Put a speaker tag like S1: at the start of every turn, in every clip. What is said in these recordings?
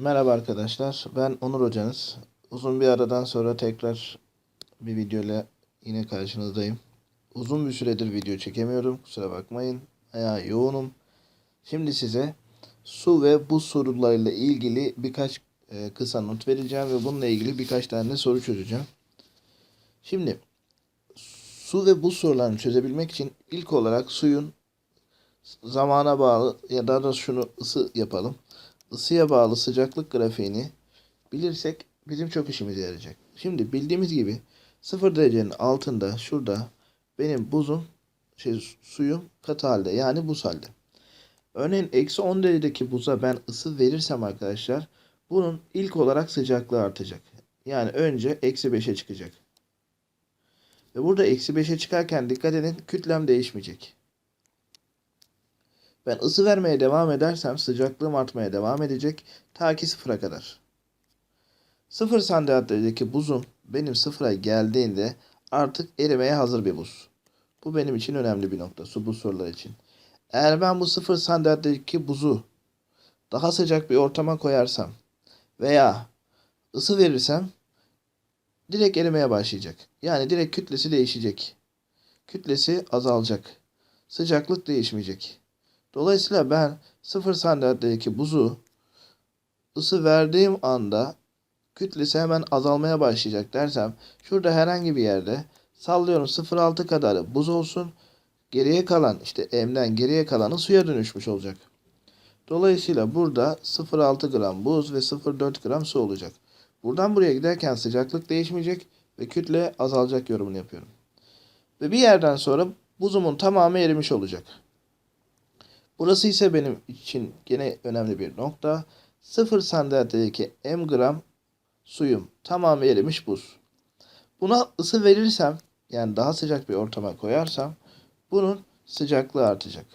S1: Merhaba arkadaşlar. Ben Onur hocanız. Uzun bir aradan sonra tekrar bir video ile yine karşınızdayım. Uzun bir süredir video çekemiyorum. Kusura bakmayın. Ayağı yoğunum. Şimdi size su ve buz sorularıyla ilgili birkaç e, kısa not vereceğim ve bununla ilgili birkaç tane soru çözeceğim. Şimdi su ve buz sorularını çözebilmek için ilk olarak suyun zamana bağlı ya daha da şunu ısı yapalım ısıya bağlı sıcaklık grafiğini bilirsek bizim çok işimize yarayacak. Şimdi bildiğimiz gibi 0 derecenin altında şurada benim buzum şey suyum katı halde yani buz halde. Örneğin eksi 10 derecedeki buza ben ısı verirsem arkadaşlar bunun ilk olarak sıcaklığı artacak. Yani önce eksi 5'e çıkacak. Ve burada eksi 5'e çıkarken dikkat edin kütlem değişmeyecek. Ben ısı vermeye devam edersem sıcaklığım artmaya devam edecek ta ki sıfıra kadar. Sıfır santigratdaki buzum benim sıfıra geldiğinde artık erimeye hazır bir buz. Bu benim için önemli bir nokta su buz sorular için. Eğer ben bu sıfır santigratdaki buzu daha sıcak bir ortama koyarsam veya ısı verirsem direkt erimeye başlayacak. Yani direkt kütlesi değişecek. Kütlesi azalacak. Sıcaklık değişmeyecek. Dolayısıyla ben 0 santigratdaki buzu ısı verdiğim anda kütlesi hemen azalmaya başlayacak dersem şurada herhangi bir yerde sallıyorum 0.6 kadar buz olsun. Geriye kalan işte M'den geriye kalanı suya dönüşmüş olacak. Dolayısıyla burada 0.6 gram buz ve 0.4 gram su olacak. Buradan buraya giderken sıcaklık değişmeyecek ve kütle azalacak yorumunu yapıyorum. Ve bir yerden sonra buzumun tamamı erimiş olacak. Burası ise benim için gene önemli bir nokta. 0 santigratdaki m gram suyum tamamı erimiş buz. Buna ısı verirsem yani daha sıcak bir ortama koyarsam bunun sıcaklığı artacak.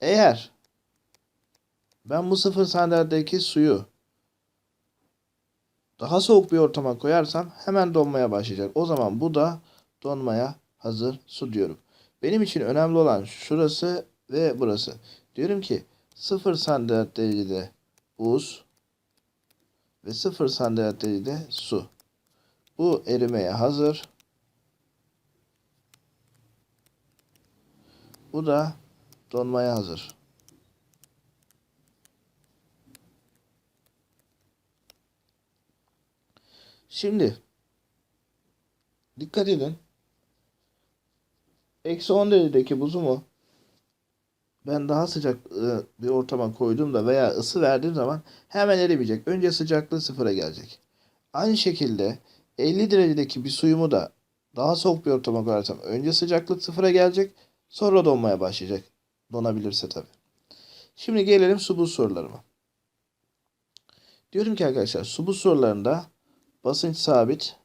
S1: Eğer ben bu 0 santigratdaki suyu daha soğuk bir ortama koyarsam hemen donmaya başlayacak. O zaman bu da donmaya hazır su diyorum. Benim için önemli olan şurası ve burası. Diyorum ki 0 santigrat derecede buz ve 0 santigrat derecede su. Bu erimeye hazır. Bu da donmaya hazır. Şimdi dikkat edin. Eksi 10 derecedeki buzumu ben daha sıcak ıı, bir ortama koyduğumda veya ısı verdiğim zaman hemen erimeyecek. Önce sıcaklığı sıfıra gelecek. Aynı şekilde 50 derecedeki bir suyumu da daha soğuk bir ortama koyarsam önce sıcaklık sıfıra gelecek. Sonra donmaya başlayacak. Donabilirse tabi. Şimdi gelelim su buz sorularıma. Diyorum ki arkadaşlar su buz sorularında basınç sabit,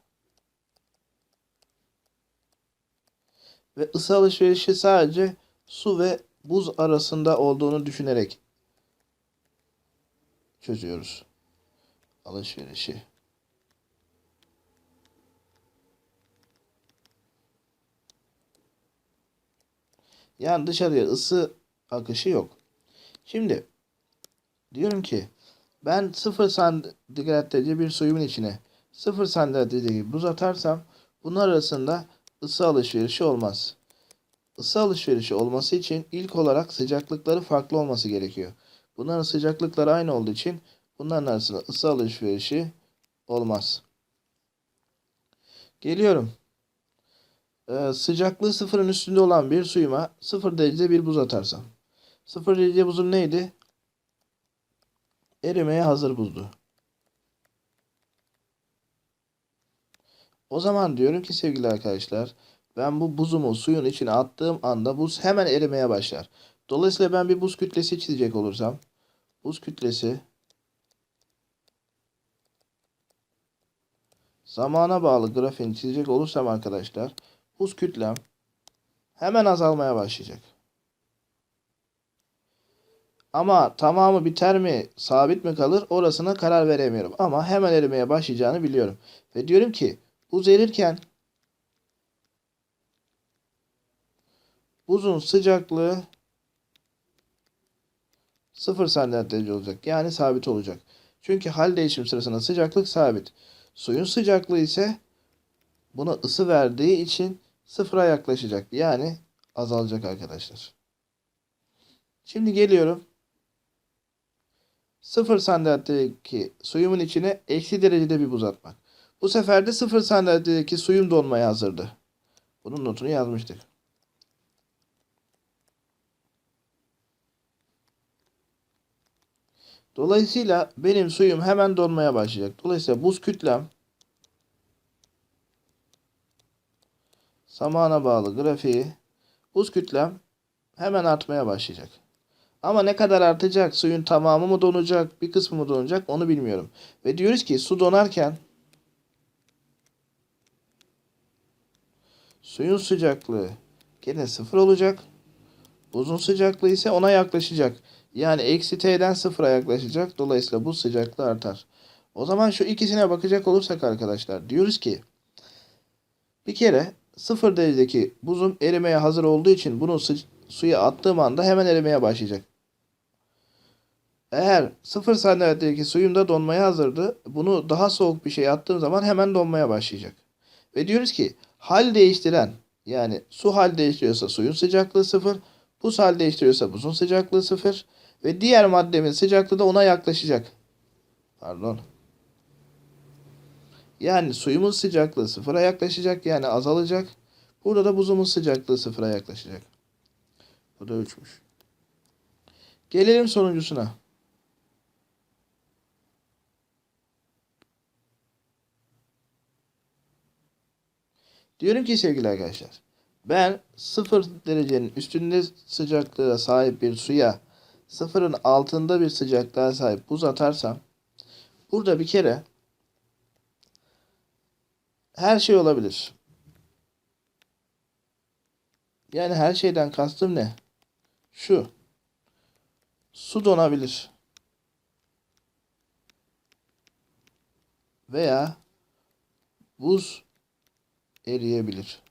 S1: ve ısı alışverişi sadece su ve buz arasında olduğunu düşünerek çözüyoruz. Alışverişi. Yani dışarıya ısı akışı yok. Şimdi diyorum ki ben 0 santigrat derece bir suyumun içine 0 santigrat derece buz atarsam bunlar arasında ısı alışverişi olmaz. Isı alışverişi olması için ilk olarak sıcaklıkları farklı olması gerekiyor. Bunların sıcaklıkları aynı olduğu için bunların arasında ısı alışverişi olmaz. Geliyorum. Ee, sıcaklığı sıfırın üstünde olan bir suyuma sıfır derecede bir buz atarsam. Sıfır derece buzum neydi? Erimeye hazır buzdu. O zaman diyorum ki sevgili arkadaşlar ben bu buzumu suyun içine attığım anda buz hemen erimeye başlar. Dolayısıyla ben bir buz kütlesi çizecek olursam buz kütlesi zamana bağlı grafiğini çizecek olursam arkadaşlar buz kütlem hemen azalmaya başlayacak. Ama tamamı biter mi, sabit mi kalır orasına karar veremiyorum. Ama hemen erimeye başlayacağını biliyorum. Ve diyorum ki Buz erirken buzun sıcaklığı 0 santigrat derece olacak. Yani sabit olacak. Çünkü hal değişim sırasında sıcaklık sabit. Suyun sıcaklığı ise buna ısı verdiği için sıfıra yaklaşacak. Yani azalacak arkadaşlar. Şimdi geliyorum. 0 santigrat'taki suyumun içine eksi derecede bir buz atmak. Bu sefer de 0 santigrat'taki suyum donmaya hazırdı. Bunun notunu yazmıştık. Dolayısıyla benim suyum hemen donmaya başlayacak. Dolayısıyla buz kütlem zamana bağlı grafiği buz kütlem hemen artmaya başlayacak. Ama ne kadar artacak? Suyun tamamı mı donacak, bir kısmı mı donacak onu bilmiyorum. Ve diyoruz ki su donarken suyun sıcaklığı gene sıfır olacak. Buzun sıcaklığı ise ona yaklaşacak. Yani eksi T'den sıfıra yaklaşacak. Dolayısıyla buz sıcaklığı artar. O zaman şu ikisine bakacak olursak arkadaşlar diyoruz ki bir kere sıfır derecedeki buzum erimeye hazır olduğu için bunu suya attığım anda hemen erimeye başlayacak. Eğer 0 santigrat'taki suyum da donmaya hazırdı. Bunu daha soğuk bir şey attığım zaman hemen donmaya başlayacak. Ve diyoruz ki hal değiştiren yani su hal değiştiriyorsa suyun sıcaklığı sıfır. Buz hal değiştiriyorsa buzun sıcaklığı sıfır. Ve diğer maddemin sıcaklığı da ona yaklaşacak. Pardon. Yani suyumun sıcaklığı sıfıra yaklaşacak yani azalacak. Burada da buzumun sıcaklığı sıfıra yaklaşacak. Bu da 3'müş. Gelelim sonuncusuna. Diyorum ki sevgili arkadaşlar. Ben 0 derecenin üstünde sıcaklığa sahip bir suya sıfırın altında bir sıcaklığa sahip buz atarsam burada bir kere her şey olabilir. Yani her şeyden kastım ne? Şu. Su donabilir. Veya buz eriyebilir.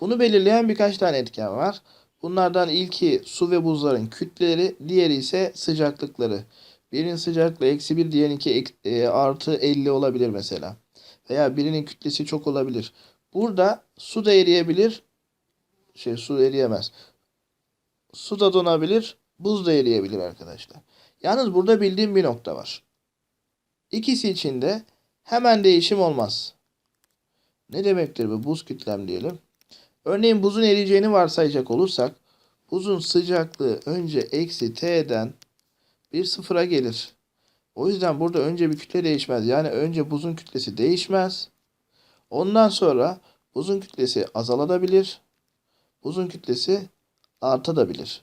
S1: Bunu belirleyen birkaç tane etken var. Bunlardan ilki su ve buzların kütleleri, diğeri ise sıcaklıkları. Birinin sıcaklığı eksi bir, diğerinki e, artı 50 olabilir mesela. Veya birinin kütlesi çok olabilir. Burada su da eriyebilir. Şey su eriyemez. Su da donabilir, buz da eriyebilir arkadaşlar. Yalnız burada bildiğim bir nokta var. İkisi için de hemen değişim olmaz. Ne demektir bu? Buz kütlem diyelim. Örneğin buzun eriyeceğini varsayacak olursak buzun sıcaklığı önce eksi T'den bir sıfıra gelir. O yüzden burada önce bir kütle değişmez. Yani önce buzun kütlesi değişmez. Ondan sonra buzun kütlesi azalabilir. Buzun kütlesi artabilir.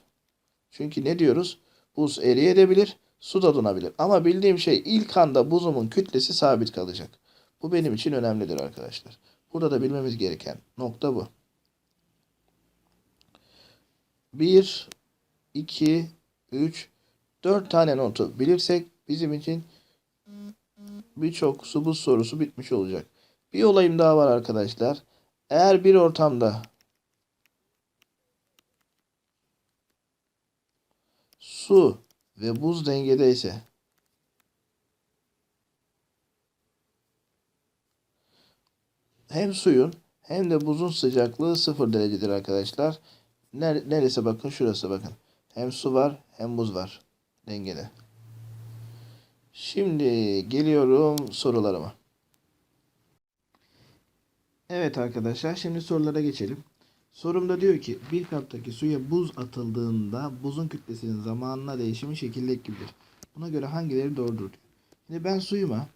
S1: Çünkü ne diyoruz? Buz eriyebilir, su da donabilir. Ama bildiğim şey ilk anda buzumun kütlesi sabit kalacak. Bu benim için önemlidir arkadaşlar. Burada da bilmemiz gereken nokta bu. 1, 2, 3, 4 tane notu bilirsek bizim için birçok su buz sorusu bitmiş olacak. Bir olayım daha var arkadaşlar. Eğer bir ortamda su ve buz dengedeyse hem suyun hem de buzun sıcaklığı sıfır derecedir arkadaşlar. Ner neresi bakın şurası bakın. Hem su var hem buz var dengede. Şimdi geliyorum sorularıma. Evet arkadaşlar şimdi sorulara geçelim. Sorumda diyor ki bir kaptaki suya buz atıldığında buzun kütlesinin zamanla değişimi şekildeki gibidir. Buna göre hangileri doğrudur diyor. Şimdi ben suyuma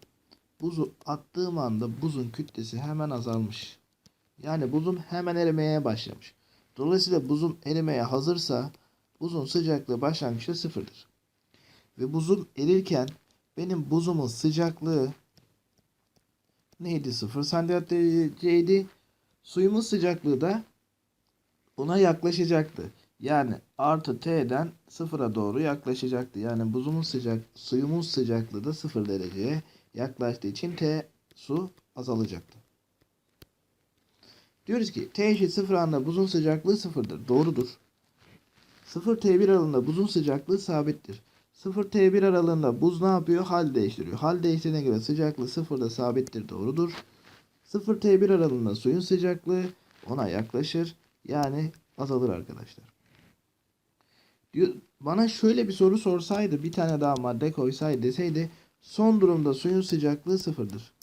S1: buzu attığım anda buzun kütlesi hemen azalmış. Yani buzum hemen erimeye başlamış. Dolayısıyla buzum erimeye hazırsa buzun sıcaklığı başlangıçta sıfırdır. Ve buzum erirken benim buzumun sıcaklığı neydi? Sıfır santigrat dereceydi. Suyumun sıcaklığı da buna yaklaşacaktı. Yani artı T'den sıfıra doğru yaklaşacaktı. Yani buzumun sıcak, suyumun sıcaklığı da sıfır dereceye yaklaştığı için T su azalacaktı. Diyoruz ki T eşit sıfır anda buzun sıcaklığı sıfırdır. Doğrudur. 0 T1 aralığında buzun sıcaklığı sabittir. 0 T1 aralığında buz ne yapıyor? Hal değiştiriyor. Hal değiştirdiğine göre sıcaklığı 0'da sabittir. Doğrudur. 0 T1 aralığında suyun sıcaklığı ona yaklaşır. Yani azalır arkadaşlar. Diyor, bana şöyle bir soru sorsaydı bir tane daha madde koysaydı deseydi son durumda suyun sıcaklığı sıfırdır.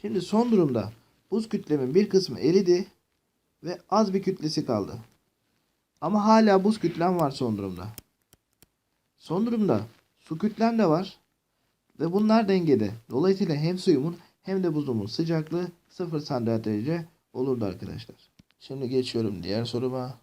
S1: Şimdi son durumda buz kütlemin bir kısmı eridi ve az bir kütlesi kaldı. Ama hala buz kütlem var son durumda. Son durumda su kütlem de var ve bunlar dengede. Dolayısıyla hem suyumun hem de buzumun sıcaklığı 0 santigrat derece olurdu arkadaşlar. Şimdi geçiyorum diğer soruma.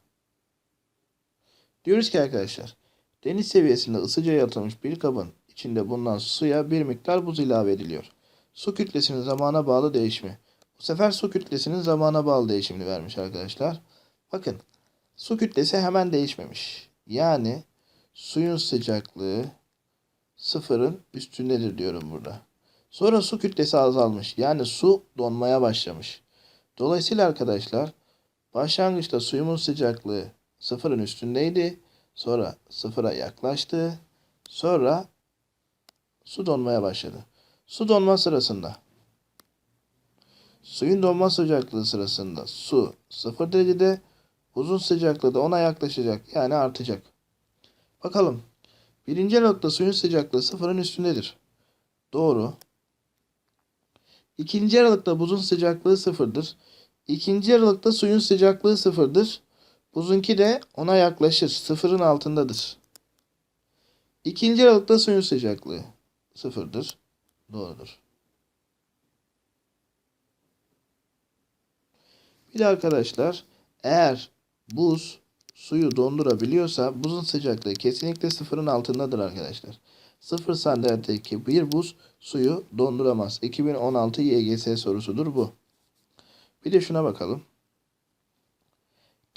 S1: Diyoruz ki arkadaşlar deniz seviyesinde ısıca yaratılmış bir kabın içinde bulunan suya bir miktar buz ilave ediliyor. Su kütlesinin zamana bağlı değişimi. Bu sefer su kütlesinin zamana bağlı değişimini vermiş arkadaşlar. Bakın su kütlesi hemen değişmemiş. Yani suyun sıcaklığı sıfırın üstündedir diyorum burada. Sonra su kütlesi azalmış. Yani su donmaya başlamış. Dolayısıyla arkadaşlar başlangıçta suyumun sıcaklığı sıfırın üstündeydi. Sonra sıfıra yaklaştı. Sonra su donmaya başladı. Su donma sırasında suyun donma sıcaklığı sırasında su 0 derecede buzun sıcaklığı da ona yaklaşacak yani artacak. Bakalım. Birinci aralıkta suyun sıcaklığı sıfırın üstündedir. Doğru. İkinci aralıkta buzun sıcaklığı sıfırdır. İkinci aralıkta suyun sıcaklığı sıfırdır. Buzunki de ona yaklaşır. Sıfırın altındadır. İkinci aralıkta suyun sıcaklığı sıfırdır. Doğrudur. Bir de arkadaşlar eğer buz suyu dondurabiliyorsa buzun sıcaklığı kesinlikle sıfırın altındadır arkadaşlar. 0 santigrat'taki bir buz suyu donduramaz. 2016 YGS sorusudur bu. Bir de şuna bakalım.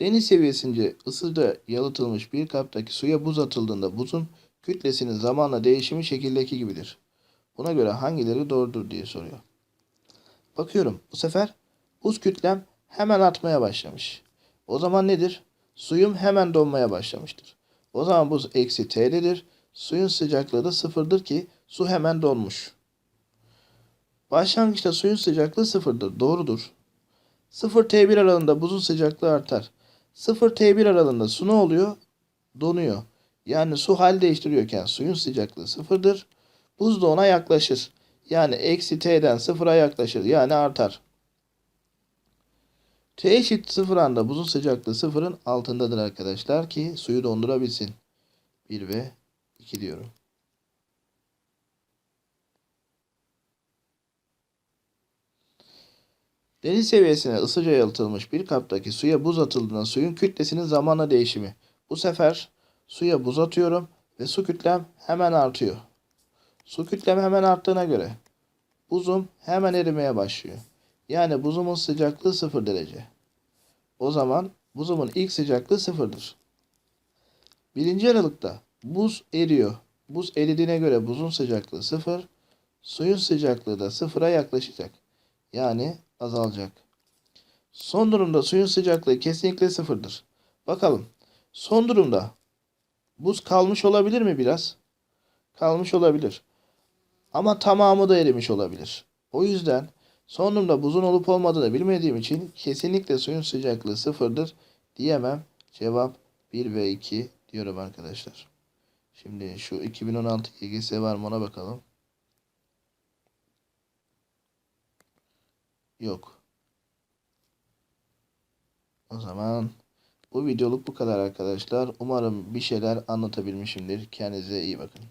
S1: Deniz seviyesince ısıda yalıtılmış bir kaptaki suya buz atıldığında buzun kütlesinin zamanla değişimi şekildeki gibidir. Buna göre hangileri doğrudur diye soruyor. Bakıyorum bu sefer buz kütlem hemen artmaya başlamış. O zaman nedir? Suyum hemen donmaya başlamıştır. O zaman buz eksi T'dedir. Suyun sıcaklığı da sıfırdır ki su hemen donmuş. Başlangıçta suyun sıcaklığı sıfırdır. Doğrudur. 0 T1 aralığında buzun sıcaklığı artar. 0 T1 aralığında su ne oluyor? Donuyor. Yani su hal değiştiriyorken suyun sıcaklığı sıfırdır. Buz da ona yaklaşır. Yani eksi T'den sıfıra yaklaşır. Yani artar. T eşit sıfır anda buzun sıcaklığı sıfırın altındadır arkadaşlar ki suyu dondurabilsin. 1 ve 2 diyorum. Deniz seviyesine ısıca yalıtılmış bir kaptaki suya buz atıldığında suyun kütlesinin zamanla değişimi. Bu sefer suya buz atıyorum ve su kütlem hemen artıyor. Su kütlem hemen arttığına göre buzum hemen erimeye başlıyor. Yani buzumun sıcaklığı 0 derece. O zaman buzumun ilk sıcaklığı sıfırdır. Birinci aralıkta buz eriyor. Buz eridiğine göre buzun sıcaklığı sıfır. Suyun sıcaklığı da sıfıra yaklaşacak. Yani azalacak. Son durumda suyun sıcaklığı kesinlikle sıfırdır. Bakalım. Son durumda buz kalmış olabilir mi biraz? Kalmış olabilir. Ama tamamı da erimiş olabilir. O yüzden son durumda buzun olup olmadığını bilmediğim için kesinlikle suyun sıcaklığı sıfırdır diyemem. Cevap 1 ve 2 diyorum arkadaşlar. Şimdi şu 2016 YGS var mı ona bakalım. Yok. O zaman bu videoluk bu kadar arkadaşlar. Umarım bir şeyler anlatabilmişimdir. Kendinize iyi bakın.